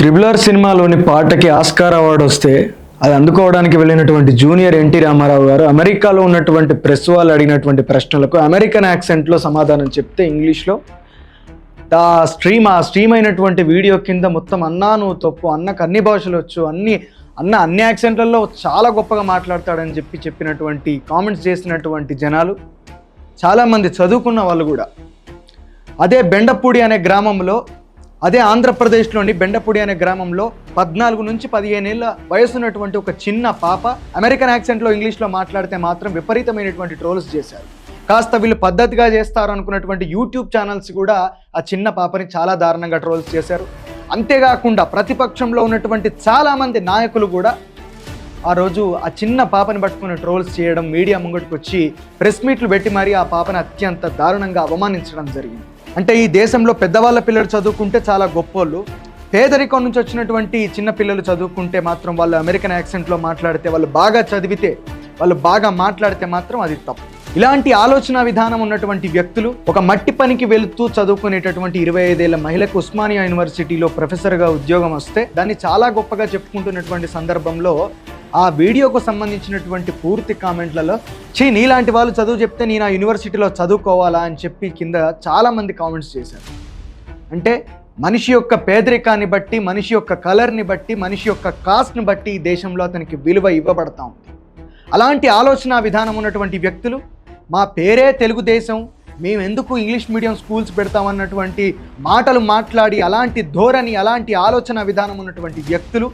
Triple R సినిమాలోని పాటకి Oscar award వస్తే అది అందుకోవడానికి వెళ్ళినటువంటి జూనియర్ ఎన్టీ రామారావు గారు అమెరికాలో ఉన్నటువంటి ప్రెస్ వాళ్ళు అడిగినటువంటి ప్రశ్నలకు అమెరికన్ యాక్సెంట్లో సమాధానం చెప్తే ఇంగ్లీష్లో ఆ స్ట్రీమ్ ఆ స్ట్రీమ్ అయినటువంటి వీడియో కింద మొత్తం అన్నా నువ్వు తప్పు అన్నకు అన్ని భాషలు వచ్చు అన్ని అన్న అన్ని యాక్సెంట్లలో చాలా గొప్పగా మాట్లాడతాడని చెప్పి చెప్పినటువంటి కామెంట్స్ చేసినటువంటి జనాలు చాలామంది చదువుకున్న వాళ్ళు కూడా. అదే బెండపూడి అనే గ్రామంలో అదే ఆంధ్రప్రదేశ్లోని బెండపూడి అనే గ్రామంలో పద్నాలుగు నుంచి పదిహేనేళ్ళ వయసున్నటువంటి ఒక చిన్న పాప అమెరికన్ యాక్సెంట్లో ఇంగ్లీష్లో మాట్లాడితే మాత్రం విపరీతమైనటువంటి ట్రోల్స్ చేశారు. కాస్త వీళ్ళు పద్ధతిగా చేస్తారు అనుకున్నటువంటి యూట్యూబ్ ఛానల్స్ కూడా ఆ చిన్న పాపని చాలా దారుణంగా ట్రోల్స్ చేశారు. అంతేకాకుండా ప్రతిపక్షంలో ఉన్నటువంటి చాలామంది నాయకులు కూడా ఆ రోజు ఆ చిన్న పాపని పట్టుకుని ట్రోల్స్ చేయడం మీడియా ముంగటికి వచ్చి ప్రెస్ మీట్లు పెట్టి మరీ ఆ పాపని అత్యంత దారుణంగా అవమానించడం జరిగింది. అంటే ఈ దేశంలో పెద్దవాళ్ళ పిల్లలు చదువుకుంటే చాలా గొప్పోళ్ళు. పేదరికం నుంచి వచ్చినటువంటి చిన్న పిల్లలు చదువుకుంటే మాత్రం వాళ్ళు అమెరికన్ యాక్సెంట్లో మాట్లాడితే వాళ్ళు బాగా చదివితే వాళ్ళు బాగా మాట్లాడితే మాత్రం అది తప్పు. ఇలాంటి ఆలోచన విధానం ఉన్నటువంటి వ్యక్తులు ఒక మట్టి పనికి వెళుతూ చదువుకునేటటువంటి ఇరవై ఐదేళ్ళ మహిళకు ఉస్మానియా యూనివర్సిటీలో ప్రొఫెసర్గా ఉద్యోగం వస్తే దాన్ని చాలా గొప్పగా చెప్పుకుంటున్నటువంటి సందర్భంలో ఆ వీడియోకు సంబంధించినటువంటి పూర్తి కామెంట్లలో చీ నీలాంటి వాళ్ళు చదువు చెప్తే నేను ఆ యూనివర్సిటీలో చదువుకోవాలా అని చెప్పి కింద చాలామంది కామెంట్స్ చేశారు. అంటే మనిషి యొక్క పేదరికాన్ని బట్టి మనిషి యొక్క కలర్ని బట్టి మనిషి యొక్క కాస్ట్ని బట్టి ఈ దేశంలో అతనికి విలువ ఇవ్వబడతా ఉంది. అలాంటి ఆలోచన విధానం ఉన్నటువంటి వ్యక్తులు మా పేరే తెలుగుదేశం మేము ఎందుకు ఇంగ్లీష్ మీడియం స్కూల్స్ పెడతామన్నటువంటి మాటలు మాట్లాడి అలాంటి ధోరణి అలాంటి ఆలోచన విధానం ఉన్నటువంటి వ్యక్తులు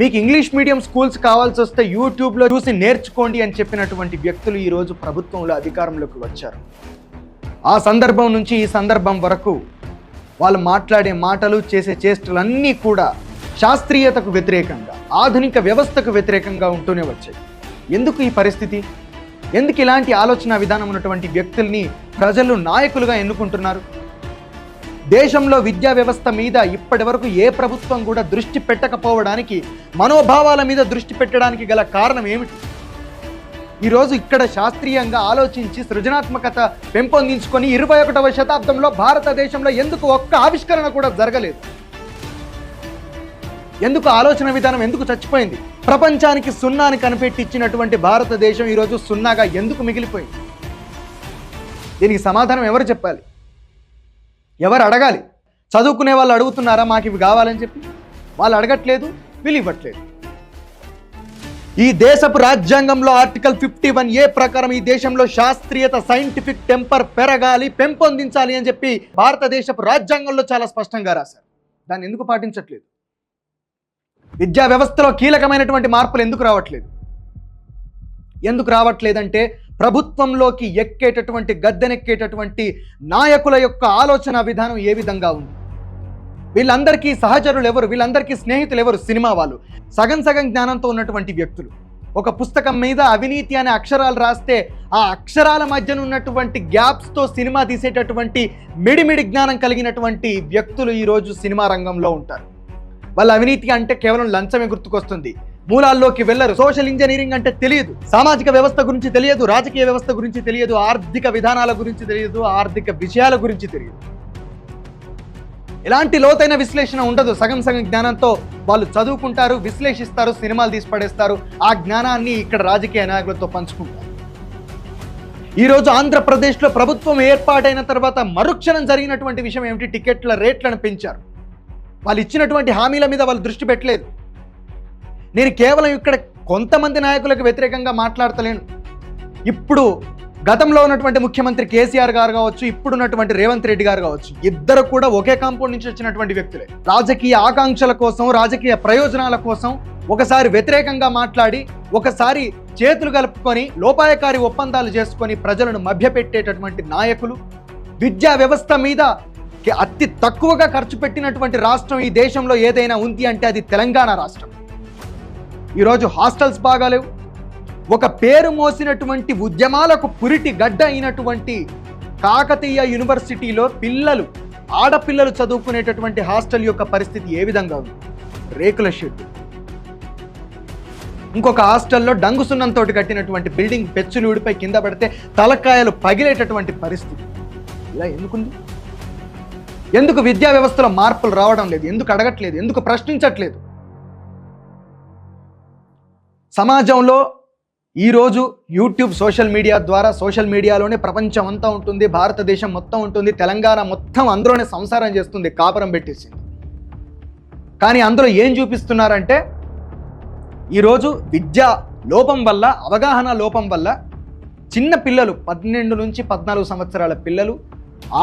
మీకు ఇంగ్లీష్ మీడియం స్కూల్స్ కావాల్సి వస్తే యూట్యూబ్లో చూసి నేర్చుకోండి అని చెప్పినటువంటి వ్యక్తులు ఈరోజు ప్రభుత్వంలో అధికారంలోకి వచ్చారు. ఆ సందర్భం నుంచి ఈ సందర్భం వరకు వాళ్ళు మాట్లాడే మాటలు చేసే చేష్టలన్నీ కూడా శాస్త్రీయతకు వ్యతిరేకంగా ఆధునిక వ్యవస్థకు వ్యతిరేకంగా ఉంటూనే వచ్చాయి. ఎందుకు ఈ పరిస్థితి? ఎందుకు ఇలాంటి ఆలోచన విధానం ఉన్నటువంటి వ్యక్తుల్ని ప్రజలు నాయకులుగా ఎన్నుకుంటున్నారు? దేశంలో విద్యా వ్యవస్థ మీద ఇప్పటి వరకు ఏ ప్రభుత్వం కూడా దృష్టి పెట్టకపోవడానికి మనోభావాల మీద దృష్టి పెట్టడానికి గల కారణం ఏమిటి? ఈరోజు ఇక్కడ శాస్త్రీయంగా ఆలోచించి సృజనాత్మకత పెంపొందించుకొని ఇరవై ఒకటవ శతాబ్దంలో భారతదేశంలో ఎందుకు ఒక్క ఆవిష్కరణ కూడా జరగలేదు? ఎందుకు ఆలోచన విధానం ఎందుకు చచ్చిపోయింది? ప్రపంచానికి సున్నాని కనిపెట్టి ఇచ్చినటువంటి భారతదేశం ఈరోజు సున్నాగా ఎందుకు మిగిలిపోయింది? దీనికి సమాధానం ఎవరు చెప్పాలి? ఎవరు అడగాలి? చదువుకునే వాళ్ళు అడుగుతున్నారా మాకు ఇవి కావాలని చెప్పి? వాళ్ళు అడగట్లేదు వీళ్ళు ఇవ్వట్లేదు. ఈ దేశపు రాజ్యాంగంలో ఆర్టికల్ ఫిఫ్టీ వన్ ఏ ప్రకారం ఈ దేశంలో శాస్త్రీయత సైంటిఫిక్ టెంపర్ పెరగాలి పెంపొందించాలి అని చెప్పి భారతదేశపు రాజ్యాంగంలో చాలా స్పష్టంగా రాశారు. దాన్ని ఎందుకు పాటించట్లేదు? విద్యా వ్యవస్థలో కీలకమైనటువంటి మార్పులు ఎందుకు రావట్లేదు? ఎందుకు రావట్లేదంటే ప్రభుత్వంలోకి ఎక్కేటటువంటి గద్దెనెక్కేటటువంటి నాయకుల యొక్క ఆలోచన విధానం ఏ విధంగా ఉంది? వీళ్ళందరికీ సహచరులు ఎవరు? వీళ్ళందరికీ స్నేహితులు ఎవరు? సినిమా వాళ్ళు. సగం సగం జ్ఞానంతో ఉన్నటువంటి వ్యక్తులు. ఒక పుస్తకం మీద అవినీతి అనే అక్షరాలు రాస్తే ఆ అక్షరాల మధ్యన ఉన్నటువంటి గ్యాప్స్తో సినిమా తీసేటటువంటి మిడిమిడి జ్ఞానం కలిగినటువంటి వ్యక్తులు ఈరోజు సినిమా రంగంలో ఉంటారు. వాళ్ళ అవినీతి అంటే కేవలం లంచమే గుర్తుకొస్తుంది. మూలాల్లోకి వెళ్ళరు. సోషల్ ఇంజనీరింగ్ అంటే తెలియదు. సామాజిక వ్యవస్థ గురించి తెలియదు. రాజకీయ వ్యవస్థ గురించి తెలియదు. ఆర్థిక విధానాల గురించి తెలియదు. ఆర్థిక విషయాల గురించి తెలియదు. ఎలాంటి లోతైన విశ్లేషణ ఉండదు. సగం సగం జ్ఞానంతో వాళ్ళు చదువుకుంటారు విశ్లేషిస్తారు సినిమాలు తీసి పడేస్తారు. ఆ జ్ఞానాన్ని ఇక్కడ రాజకీయ నాయకులతో పంచుకుంటారు. ఈరోజు ఆంధ్రప్రదేశ్లో ప్రభుత్వం ఏర్పాటైన తర్వాత మరుక్షణం జరిగినటువంటి విషయం ఏమిటి? టికెట్ల రేట్లను పెంచారు. వాళ్ళు ఇచ్చినటువంటి హామీల మీద వాళ్ళు దృష్టి పెట్టలేదు. నేను కేవలం ఇక్కడ కొంతమంది నాయకులకు వ్యతిరేకంగా మాట్లాడతలేను. ఇప్పుడు గతంలో ఉన్నటువంటి ముఖ్యమంత్రి కేసీఆర్ గారు కావచ్చు ఇప్పుడున్నటువంటి రేవంత్ రెడ్డి గారు కావచ్చు ఇద్దరు కూడా ఒకే కాంపౌండ్ నుంచి వచ్చినటువంటి వ్యక్తులే. రాజకీయ ఆకాంక్షల కోసం రాజకీయ ప్రయోజనాల కోసం ఒకసారి వ్యతిరేకంగా మాట్లాడి ఒకసారి చేతులు కలుపుకొని లోపాయకారి ఒప్పందాలు చేసుకొని ప్రజలను మభ్యపెట్టేటటువంటి నాయకులు విద్యా వ్యవస్థ మీద అతి తక్కువగా ఖర్చు పెట్టినటువంటి రాష్ట్రం ఈ దేశంలో ఏదైనా ఉంది అంటే అది తెలంగాణ రాష్ట్రం. ఈరోజు హాస్టల్స్ బాగాలేవు. ఒక పేరు మోసినటువంటి ఉద్యమాలకు పురిటి గడ్డ అయినటువంటి కాకతీయ యూనివర్సిటీలో పిల్లలు ఆడపిల్లలు చదువుకునేటటువంటి హాస్టల్ యొక్క పరిస్థితి ఏ విధంగా ఉంది? రేకుల షెడ్ ఇంకొక హాస్టల్లో డంగు సున్నంతో కట్టినటువంటి బిల్డింగ్ పెచ్చులు ఊడిపై కింద పడితే తలకాయలు పగిలేటటువంటి పరిస్థితి. ఇలా ఎందుకుంది? ఎందుకు విద్యా వ్యవస్థలో మార్పులు రావడం లేదు? ఎందుకు అడగట్లేదు? ఎందుకు ప్రశ్నించట్లేదు? సమాజంలో ఈరోజు యూట్యూబ్ సోషల్ మీడియా ద్వారా సోషల్ మీడియాలోనే ప్రపంచం అంతా ఉంటుంది భారతదేశం మొత్తం ఉంటుంది తెలంగాణ మొత్తం అందులోనే సంసారం చేస్తుంది కాపురం పెట్టేసింది. కానీ అందులో ఏం చూపిస్తున్నారంటే ఈరోజు విద్యా లోపం వల్ల అవగాహన లోపం వల్ల చిన్న పిల్లలు పన్నెండు నుంచి పద్నాలుగు సంవత్సరాల పిల్లలు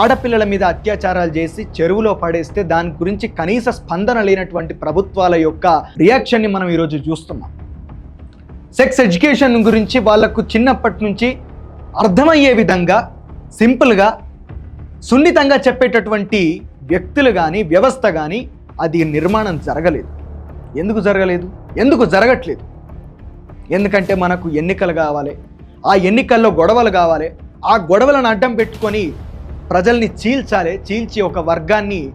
ఆడపిల్లల మీద అత్యాచారాలు చేసి చెరువులో పడేస్తే దాని గురించి కనీస స్పందన లేనటువంటి ప్రభుత్వాల యొక్క రియాక్షన్ని మనం ఈరోజు చూస్తున్నాం. సెక్స్ ఎడ్యుకేషన్ గురించి వాళ్ళకు చిన్నప్పటి నుంచి అర్థమయ్యే విధంగా సింపుల్గా సున్నితంగా చెప్పేటటువంటి వ్యక్తులు కానీ వ్యవస్థ కానీ అది నిర్మాణం జరగలేదు. ఎందుకు జరగలేదు? ఎందుకు జరగట్లేదు? ఎందుకంటే మనకు ఎన్నికలు కావాలి. ఆ ఎన్నికల్లో గొడవలు కావాలి. ఆ గొడవలను అడ్డం పెట్టుకొని ప్రజల్ని చీల్చాలి. చీల్చి ఒక వర్గాన్ని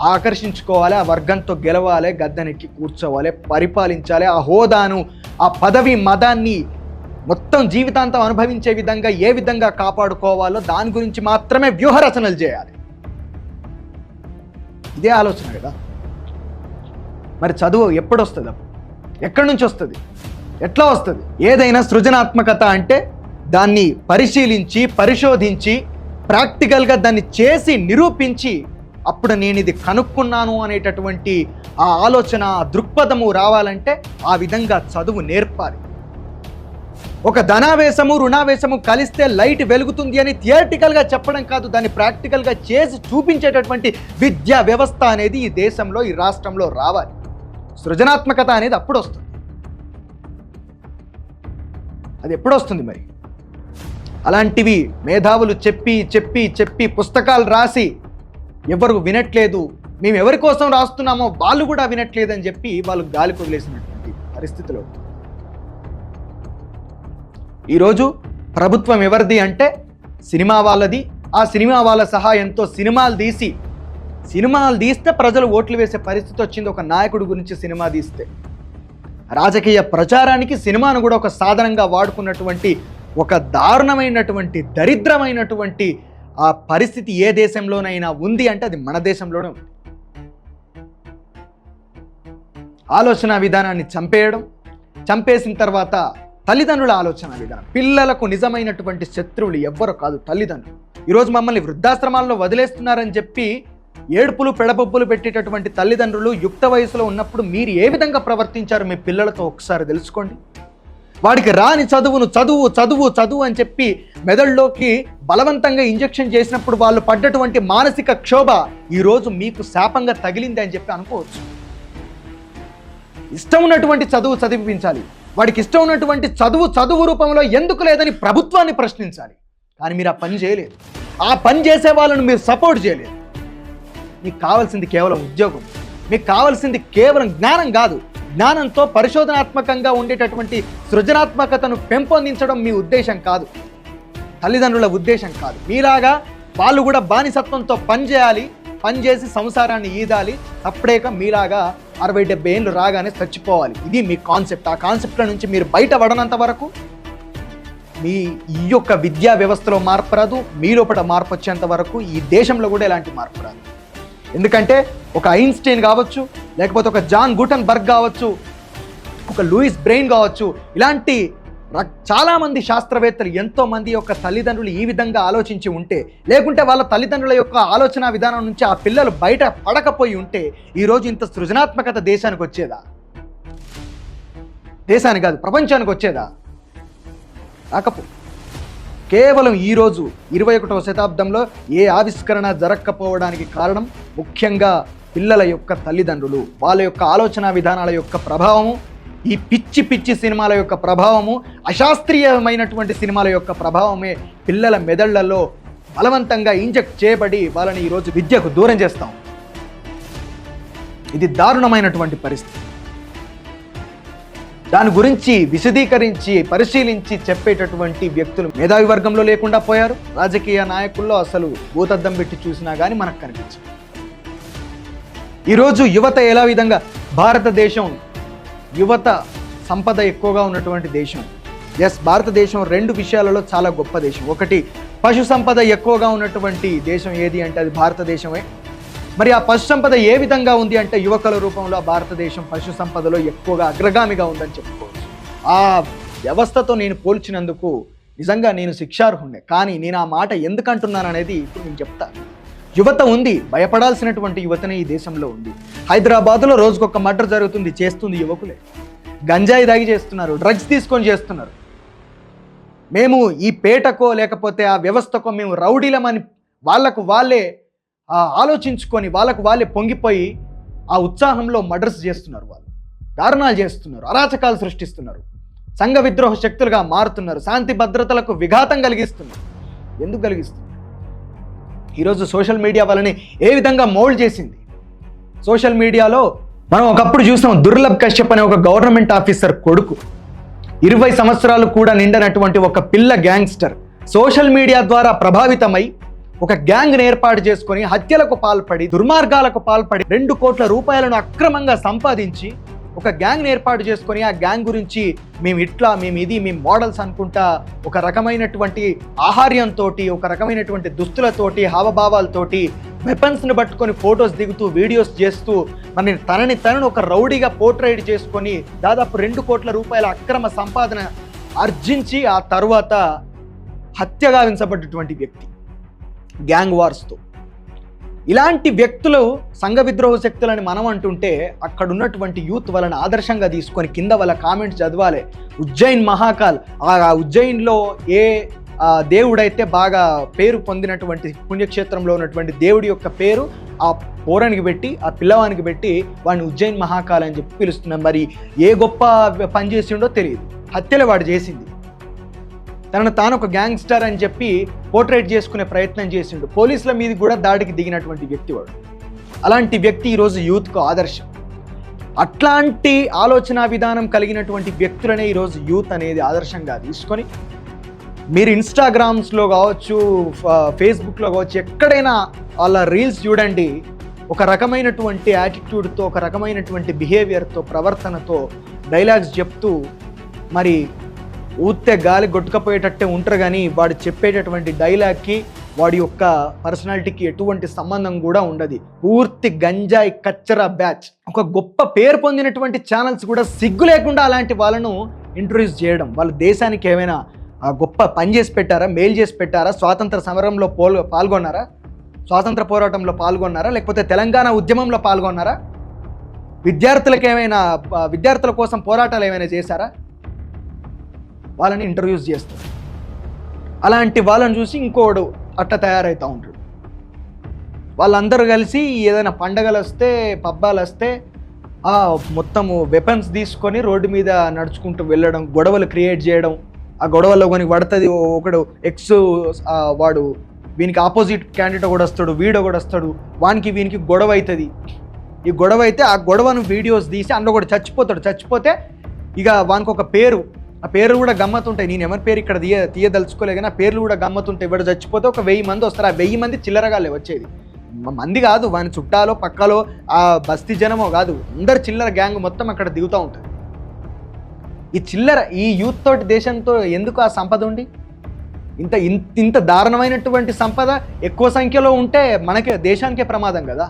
ఆకర్షించుకోవాలి ఆ వర్గంతో గెలవాలి గద్దెనెక్కి కూర్చోవాలి పరిపాలించాలి. ఆ హోదాను ఆ పదవి మదాన్ని మొత్తం జీవితాంతం అనుభవించే విధంగా ఏ విధంగా కాపాడుకోవాలో దాని గురించి మాత్రమే వ్యూహరచనలు చేయాలి. ఇదే ఆలోచన కదా. మరి చదువు ఎప్పుడు వస్తుంది ఎక్కడి నుంచి వస్తుంది? ఎట్లా వస్తుంది? ఏదైనా సృజనాత్మకత అంటే దాన్ని పరిశీలించి పరిశోధించి ప్రాక్టికల్గా దాన్ని చేసి నిరూపించి అప్పుడు నేను ఇది కనుక్కున్నాను అనేటటువంటి ఆ ఆలోచన ఆ దృక్పథము రావాలంటే ఆ విధంగా చదువు నేర్పాలి. ఒక ధనావేశము రుణావేశము కలిస్తే లైట్ వెలుగుతుంది అని థియరిటికల్గా చెప్పడం కాదు దాన్ని ప్రాక్టికల్గా చేసి చూపించేటటువంటి విద్యా వ్యవస్థ అనేది ఈ దేశంలో ఈ రాష్ట్రంలో రావాలి. సృజనాత్మకత అనేది అప్పుడు వస్తుంది. అది ఎప్పుడు వస్తుంది మరి? అలాంటివి మేధావులు చెప్పి చెప్పి చెప్పి పుస్తకాలు రాసి ఎవరు వినట్లేదు మేము ఎవరి కోసం రాస్తున్నామో వాళ్ళు కూడా వినట్లేదని చెప్పి వాళ్ళు గాలి వదిలేసినటువంటి పరిస్థితిలో ఈరోజు ప్రభుత్వం ఎవరిది అంటే సినిమా వాళ్ళది. ఆ సినిమా వాళ్ళ సహాయంతో సినిమాలు తీసి సినిమాలు తీస్తే ప్రజలు ఓట్లు వేసే పరిస్థితి వచ్చింది. ఒక నాయకుడి గురించి సినిమా తీస్తే రాజకీయ ప్రచారానికి సినిమాను కూడా ఒక సాధనంగా వాడుకున్నటువంటి ఒక దారుణమైనటువంటి దరిద్రమైనటువంటి ఆ పరిస్థితి ఏ దేశంలోనైనా ఉంది అంటే అది మన దేశంలోనే ఉంది. ఆలోచన విధానాన్ని చంపేయడం చంపేసిన తర్వాత తల్లిదండ్రుల ఆలోచన విధానం. పిల్లలకు నిజమైనటువంటి శత్రువులు ఎవ్వరు కాదు తల్లిదండ్రులు. ఈరోజు మమ్మల్ని వృద్ధాశ్రమాల్లో వదిలేస్తున్నారని చెప్పి ఏడుపులు పెడబొబ్బులు పెట్టేటటువంటి తల్లిదండ్రులు యుక్త వయసులో ఉన్నప్పుడు మీరు ఏ విధంగా ప్రవర్తించారు మీ పిల్లలతో ఒకసారి తెలుసుకోండి. వాడికి రాని చదువును చదువు చదువు చదువు అని చెప్పి మెదడులోకి బలవంతంగా ఇంజెక్షన్ చేసినప్పుడు వాళ్ళు పడ్డటువంటి మానసిక క్షోభ ఈరోజు మీకు శాపంగా తగిలింది అని చెప్పి అనుకోవచ్చు. ఇష్టం ఉన్నటువంటి చదువు చదివించాలి. వాడికి ఇష్టం ఉన్నటువంటి చదువు చదువు రూపంలో ఎందుకు లేదని ప్రభుత్వాన్ని ప్రశ్నించాలి. కానీ మీరు ఆ పని చేయలేదు. ఆ పని చేసే వాళ్ళను మీరు సపోర్ట్ చేయలేదు. మీకు కావాల్సింది కేవలం ఉద్యోగం. మీకు కావాల్సింది కేవలం జ్ఞానం కాదు. జ్ఞానంతో పరిశోధనాత్మకంగా ఉండేటటువంటి సృజనాత్మకతను పెంపొందించడం మీ ఉద్దేశం కాదు. తల్లిదండ్రుల ఉద్దేశం కాదు. మీలాగా వాళ్ళు కూడా బానిసత్వంతో పనిచేయాలి పనిచేసి సంసారాన్ని ఈదాలి అప్పుడేక మీలాగా అరవై డెబ్బై ఏళ్ళు రాగానే చచ్చిపోవాలి. ఇది మీ కాన్సెప్ట్. ఆ కాన్సెప్ట్ల నుంచి మీరు బయట పడనంత వరకు మీ ఈ యొక్క విద్యా వ్యవస్థలో మార్పు రాదు. మీ లోపల మార్పు వచ్చేంత వరకు ఈ దేశంలో కూడా ఎలాంటి మార్పు రాదు. ఎందుకంటే ఒక ఐన్స్టైన్ కావచ్చు లేకపోతే ఒక జాన్ గుటన్ బర్గ్ కావచ్చు ఒక లూయిస్ బ్రెయిన్ కావచ్చు ఇలాంటి చాలామంది శాస్త్రవేత్తలు ఎంతోమంది యొక్క తల్లిదండ్రులు ఈ విధంగా ఆలోచించి ఉంటే లేకుంటే వాళ్ళ తల్లిదండ్రుల యొక్క ఆలోచన విధానం నుంచి ఆ పిల్లలు బయట పడకపోయి ఉంటే ఈరోజు ఇంత సృజనాత్మకత దేశానికి వచ్చేదా? దేశానికి కాదు ప్రపంచానికి వచ్చేదా? రాకపో కేవలం ఈరోజు ఇరవై ఒకటవ శతాబ్దంలో ఏ ఆవిష్కరణ జరగకపోవడానికి కారణం? ముఖ్యంగా పిల్లల యొక్క తల్లిదండ్రులు వాళ్ళ యొక్క ఆలోచన విధానాల యొక్క ప్రభావము ఈ పిచ్చి పిచ్చి సినిమాల యొక్క ప్రభావము అశాస్త్రీయమైనటువంటి సినిమాల యొక్క ప్రభావమే పిల్లల మెదళ్ళలో బలవంతంగా ఇంజెక్ట్ చేయబడి వాళ్ళని ఈరోజు విద్యకు దూరం చేస్తాం. ఇది దారుణమైనటువంటి పరిస్థితి. దాని గురించి విశదీకరించి పరిశీలించి చెప్పేటటువంటి వ్యక్తులు మేధావి వర్గంలో లేకుండా పోయారు. రాజకీయ నాయకుల్లో అసలు భూతద్దం పెట్టి చూసినా కానీ మనకు కనిపించదు. ఈరోజు యువత ఎలా విధంగా భారతదేశం యువత సంపద ఎక్కువగా ఉన్నటువంటి దేశం. ఎస్ భారతదేశం రెండు విషయాలలో చాలా గొప్ప దేశం. ఒకటి పశు సంపద ఎక్కువగా ఉన్నటువంటి దేశం ఏది అంటే అది భారతదేశమే. మరి ఆ పశు సంపద ఏ విధంగా ఉంది అంటే యువకుల రూపంలో భారతదేశం పశు సంపదలో ఎక్కువగా అగ్రగామిగా ఉందని చెప్పుకోవచ్చు. ఆ వ్యవస్థతో నేను పోల్చినందుకు నిజంగా నేను శిక్షార్హుణ్ణి. కానీ నేను ఆ మాట ఎందుకు అంటున్నాను అనేది ఇప్పుడు నేను చెప్తాను యువత ఉంది భయపడాల్సినటువంటి యువతనే ఈ దేశంలో ఉంది. హైదరాబాద్లో రోజుకొక మర్డర్ జరుగుతుంది చేస్తుంది యువకులే. గంజాయి దాగి చేస్తున్నారు డ్రగ్స్ తీసుకొని చేస్తున్నారు. మేము ఈ పేటకో లేకపోతే ఆ వ్యవస్థకో మేము రౌడీలమని వాళ్ళకు వాళ్ళే ఆలోచించుకొని వాళ్ళకు వాళ్ళే పొంగిపోయి ఆ ఉత్సాహంలో మర్డర్స్ చేస్తున్నారు వాళ్ళు. దారుణాలు చేస్తున్నారు. అరాచకాలు సృష్టిస్తున్నారు. సంఘ విద్రోహ శక్తులుగా మారుతున్నారు. శాంతి భద్రతలకు విఘాతం కలిగిస్తున్నారు. ఎందుకు కలిగిస్తున్నారు? ఈరోజు సోషల్ మీడియా వాళ్ళని ఏ విధంగా మోల్డ్ చేసింది? సోషల్ మీడియాలో మనం ఒకప్పుడు చూసాం దుర్లభ్ కశ్యప్ అనే ఒక గవర్నమెంట్ ఆఫీసర్ కొడుకు. ఇరవై సంవత్సరాలు కూడా నిండనటువంటి ఒక పిల్ల గ్యాంగ్స్టర్. సోషల్ మీడియా ద్వారా ప్రభావితమై ఒక గ్యాంగ్ని ఏర్పాటు చేసుకొని హత్యలకు పాల్పడి దుర్మార్గాలకు పాల్పడి రెండు కోట్ల రూపాయలను అక్రమంగా సంపాదించి ఒక గ్యాంగ్ని ఏర్పాటు చేసుకొని ఆ గ్యాంగ్ గురించి మేము ఇట్లా మేము ఇది మేము మోడల్స్ అనుకుంటా ఒక రకమైనటువంటి ఆహార్యంతో ఒక రకమైనటువంటి దుస్తులతోటి హావభావాలతోటి వెపన్స్ని పట్టుకొని ఫొటోస్ దిగుతూ వీడియోస్ చేస్తూ మన తనని తనను ఒక రౌడీగా పోర్ట్రైడ్ చేసుకొని దాదాపు రెండు కోట్ల రూపాయల అక్రమ సంపాదన ఆర్జించి ఆ తర్వాత హత్యగావించబడ్డటువంటి వ్యక్తి. గ్యాంగ్ వార్స్తో. ఇలాంటి వ్యక్తులు సంఘ విద్రోహ శక్తులని మనం అంటుంటే అక్కడ ఉన్నటువంటి యూత్ వాళ్ళని ఆదర్శంగా తీసుకొని కింద వాళ్ళ కామెంట్స్ చదవాలి. ఉజ్జయిన్ మహాకాల్ ఆ ఉజ్జయిన్లో ఏ దేవుడైతే బాగా పేరు పొందినటువంటి పుణ్యక్షేత్రంలో ఉన్నటువంటి దేవుడి యొక్క పేరు ఆ పోరానికి పెట్టి ఆ పిల్లవానికి పెట్టి వాడిని ఉజ్జయిన్ మహాకాల్ అని చెప్పి పిలుస్తున్నాం. మరి ఏ గొప్ప పని చేసిండో తెలియదు. హత్యలు వాడు చేసింది. తనను తాను ఒక గ్యాంగ్స్టర్ అని చెప్పి పోర్ట్రేట్ చేసుకునే ప్రయత్నం చేసిండు. పోలీసుల మీద కూడా దాడికి దిగినటువంటి వ్యక్తి వాడు అలాంటి వ్యక్తి ఈరోజు యూత్కు ఆదర్శం. అట్లాంటి ఆలోచన విధానం కలిగినటువంటి వ్యక్తులనే ఈరోజు యూత్ అనేది ఆదర్శంగా తీసుకొని మీరు ఇన్స్టాగ్రామ్స్లో కావచ్చు ఫేస్బుక్లో కావచ్చు ఎక్కడైనా వాళ్ళ రీల్స్ చూడండి. ఒక రకమైనటువంటి యాటిట్యూడ్తో ఒక రకమైనటువంటి బిహేవియర్తో ప్రవర్తనతో డైలాగ్స్ చెప్తూ మరి ఊస్తే గాలి కొట్టుకపోయేటట్టే ఉంటారు కానీ వాడు చెప్పేటటువంటి డైలాగ్కి వాడి యొక్క పర్సనాలిటీకి ఎటువంటి సంబంధం కూడా ఉండదు. పూర్తి గంజాయి కచ్చరా బ్యాచ్. ఒక గొప్ప పేరు పొందినటువంటి ఛానల్స్ కూడా సిగ్గు లేకుండా అలాంటి వాళ్ళను ఇంట్రొడ్యూస్ చేయడం. వాళ్ళ దేశానికి ఏమైనా ఆ, గొప్ప పని చేసి పెట్టారా? మేలు చేసి పెట్టారా? స్వాతంత్ర సమరంలో పోల్ పాల్గొన్నారా? స్వాతంత్ర పోరాటంలో పాల్గొన్నారా? లేకపోతే తెలంగాణ ఉద్యమంలో పాల్గొన్నారా? విద్యార్థులకు ఏమైనా విద్యార్థుల కోసం పోరాటాలు ఏమైనా చేశారా? వాళ్ళని ఇంటర్వ్యూస్ చేస్తారు అలాంటి వాళ్ళని చూసి ఇంకోడు అట్ట తయారవుతూ ఉంటాడు వాళ్ళందరూ కలిసి ఏదైనా పండగలు వస్తే పబ్బాలు వస్తే ఆ మొత్తము వెపన్స్ తీసుకొని రోడ్డు మీద నడుచుకుంటూ వెళ్ళడం గొడవలు క్రియేట్ చేయడం ఆ గొడవల్లో కొన్ని పడుతుంది ఒకడు ఎక్స్ వాడు వీనికి ఆపోజిట్ క్యాండిడేట్ కూడా వస్తాడు వీడో కూడా వస్తాడు వానికి వీనికి గొడవ అవుతుంది ఈ గొడవ అయితే ఆ గొడవను వీడియోస్ తీసి అందులో కూడా చచ్చిపోతాడు. చచ్చిపోతే ఇక వానికి ఒక పేరు ఆ పేర్లు కూడా గమ్మతుంటాయి నేను ఎవరి పేరు ఇక్కడ తీయ తీయదలుచుకోలే కానీ ఆ పేర్లు కూడా గమ్మతుంటాయి ఇవాడు చచ్చిపోతే ఒక వెయ్యి మంది వస్తారు. ఆ వెయ్యి మంది చిల్లరగాలే వచ్చేది. మంది కాదు. వాని చుట్టాలో పక్కలో ఆ బస్తీ జనమో కాదు. అందరు చిల్లర గ్యాంగ్ మొత్తం అక్కడ దిగుతూ ఉంటుంది ఈ చిల్లర ఈ యూత్ తోటి దేశంతో ఎందుకు ఆ సంపద ఉండి ఇంత ఇంత ఇంత దారుణమైనటువంటి సంపద ఎక్కువ సంఖ్యలో ఉంటే మనకే దేశానికే ప్రమాదం కదా.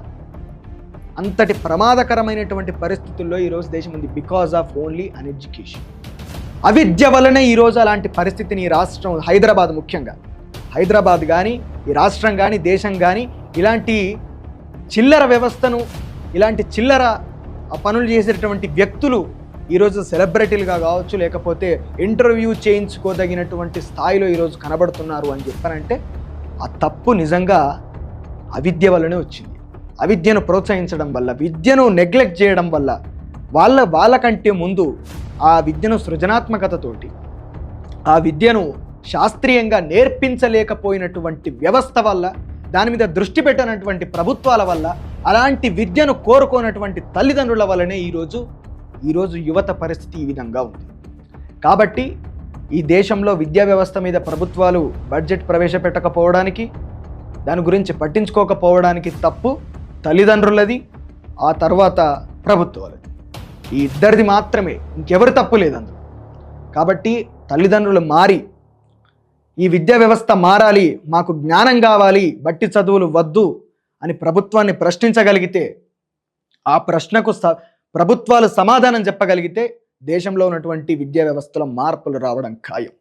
అంతటి ప్రమాదకరమైనటువంటి పరిస్థితుల్లో ఈరోజు దేశం ఉంది. Because of only uneducation అవిద్య వలనే ఈరోజు అలాంటి పరిస్థితిని ఈ రాష్ట్రం హైదరాబాద్ ముఖ్యంగా. హైదరాబాద్ కానీ ఈ రాష్ట్రం కానీ దేశం కానీ ఇలాంటి చిల్లర వ్యవస్థను ఇలాంటి చిల్లర పనులు చేసేటటువంటి వ్యక్తులు ఈరోజు సెలబ్రిటీలుగా కావచ్చు లేకపోతే ఇంటర్వ్యూ చేయించుకోదగినటువంటి స్థాయిలో ఈరోజు కనబడుతున్నారు అని చెప్పారంటే ఆ తప్పు నిజంగా అవిద్య వల్లనే వచ్చింది. అవిద్యను ప్రోత్సహించడం వల్ల విద్యను నెగ్లెక్ట్ చేయడం వల్ల వాళ్ళ వాళ్ళకంటే ముందు ఆ విద్యను సృజనాత్మకతతోటి ఆ విద్యను శాస్త్రీయంగా నేర్పించలేకపోయినటువంటి వ్యవస్థ వల్ల దాని మీద దృష్టి పెట్టనటువంటి ప్రభుత్వాల వల్ల అలాంటి విద్యను కోరుకోనటువంటి తల్లిదండ్రుల వల్లనే ఈరోజు ఈరోజు యువత పరిస్థితి ఈ విధంగా ఉంది. కాబట్టి ఈ దేశంలో విద్యా వ్యవస్థ మీద ప్రభుత్వాలు బడ్జెట్ ప్రవేశపెట్టకపోవడానికి దాని గురించి పట్టించుకోకపోవడానికి తప్పు తల్లిదండ్రులది ఆ తర్వాత ప్రభుత్వాలది. ఈ ఇద్దరిది మాత్రమే. ఇంకెవరు తప్పు లేదు అందులో. కాబట్టి తల్లిదండ్రులు మారి ఈ విద్యా వ్యవస్థ మారాలి మాకు జ్ఞానం కావాలి బట్టి చదువులు వద్దు అని ప్రభుత్వాన్ని ప్రశ్నించగలిగితే ఆ ప్రశ్నకు స ప్రభుత్వాలు సమాధానం చెప్పగలిగితే దేశంలో ఉన్నటువంటి విద్యా వ్యవస్థలో మార్పులు రావడం ఖాయం.